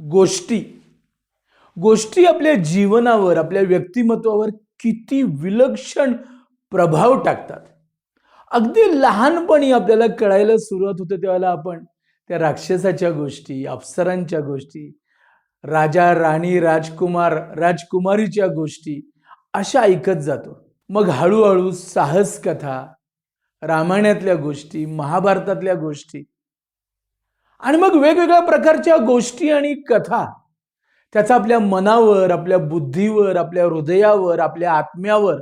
गोष्टी. गोष्टी आपल्या जीवनावर आपल्या व्यक्तिमत्वावर किती विलक्षण प्रभाव टाकतात. अगदी लहानपणी आपल्याला कळायला सुरुवात होते त्यावेळेला आपण त्या राक्षसाच्या गोष्टी अप्सरांच्या गोष्टी राजा राणी राजकुमार राजकुमारीच्या गोष्टी अशा ऐकत जातो. मग हळूहळू साहस कथा रामायणातल्या गोष्टी महाभारतातल्या गोष्टी आणि मग वेगवेगळ्या प्रकारच्या गोष्टी आणि कथा त्याचा आपल्या मनावर आपल्या बुद्धीवर आपल्या हृदयावर आपल्या आत्म्यावर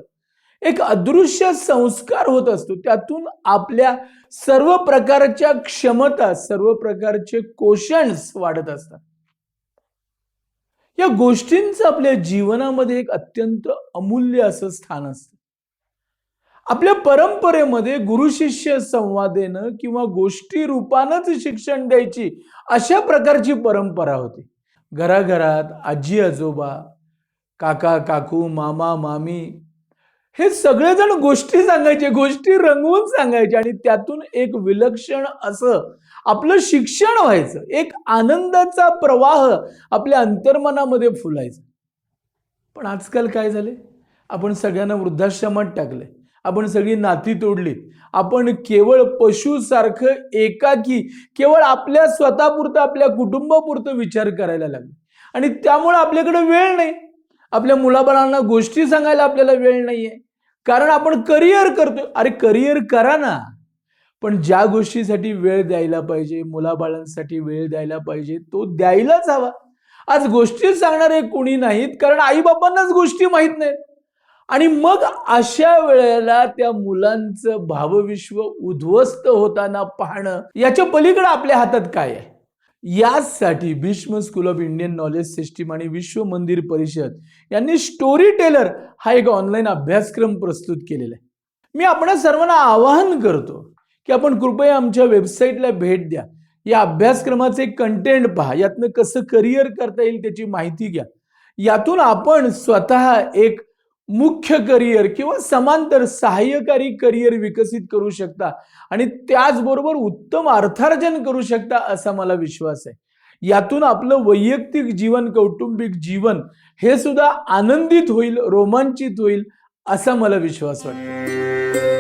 एक अदृश्य संस्कार होत असतो. त्यातून आपल्या सर्व प्रकारच्या क्षमता सर्व प्रकारचे कोशन्स वाढत असतात. या गोष्टींचं आपल्या जीवनामध्ये एक अत्यंत अमूल्य असं स्थान असतं. आपल्या परंपरेमध्ये गुरु शिष्य संवादेनं किंवा गोष्टी रूपानंच शिक्षण द्यायची अशा प्रकारची परंपरा होती. घराघरात आजी आजोबा काका काकू मामा मामी हे सगळेजण गोष्टी सांगायचे गोष्टी रंगवून सांगायचे आणि त्यातून एक विलक्षण असं आपलं शिक्षण व्हायचं. एक आनंदाचा प्रवाह आपल्या अंतर्मनामध्ये फुलायचा. पण आजकाल काय झाले आपण सगळ्यांना वृद्धाश्रमात टाकले आपण सगळी नाती तोडलीत. आपण केवळ पशुसारखं एकाकी केवळ आपल्या स्वतःपुरतं आपल्या कुटुंबापुरतं विचार करायला लागलो. आणि त्यामुळे आपल्याकडे वेळ नाही. आपल्या मुलाबाळांना गोष्टी सांगायला आपल्याला वेळ नाहीये. कारण आपण करिअर करतो अरे करिअर करा ना. पण ज्या गोष्टीसाठी वेळ द्यायला पाहिजे मुलाबाळांसाठी वेळ द्यायला पाहिजे तो द्यायलाच हवा. आज गोष्टी सांगणारे कोणी नाहीत कारण आईबापांनाच गोष्टी माहीत नाहीत. आणि मग अशा वेळेला त्या मुलांचं भावविश्व उद्ध्वस्त होताना पाहणं याच्या पलीकडे आपल्या हातात काय आहे? यासाठी Bhishma school of Indian knowledge system आणि विश्व मंदिर परिषद यांनी स्टोरी टेलर हा एक ऑनलाईन अभ्यासक्रम प्रस्तुत केलेला आहे. मी आपण सर्वांना आवाहन करतो की आपण कृपया आमच्या वेबसाईटला भेट द्या. या अभ्यासक्रमाचे कंटेंट पहा. यातनं कसं करिअर करता येईल त्याची माहिती घ्या. यातून आपण स्वतः एक मुख्य करिअर किंवा समांतर सहाय्यकारी करिअर विकसित करू शकता. आणि त्याचबरोबर उत्तम अर्थार्जन करू शकता असा मला विश्वास आहे. यातून आपलं वैयक्तिक जीवन कौटुंबिक जीवन हे सुद्धा आनंदित होईल रोमांचित होईल असा मला विश्वास वाटतो.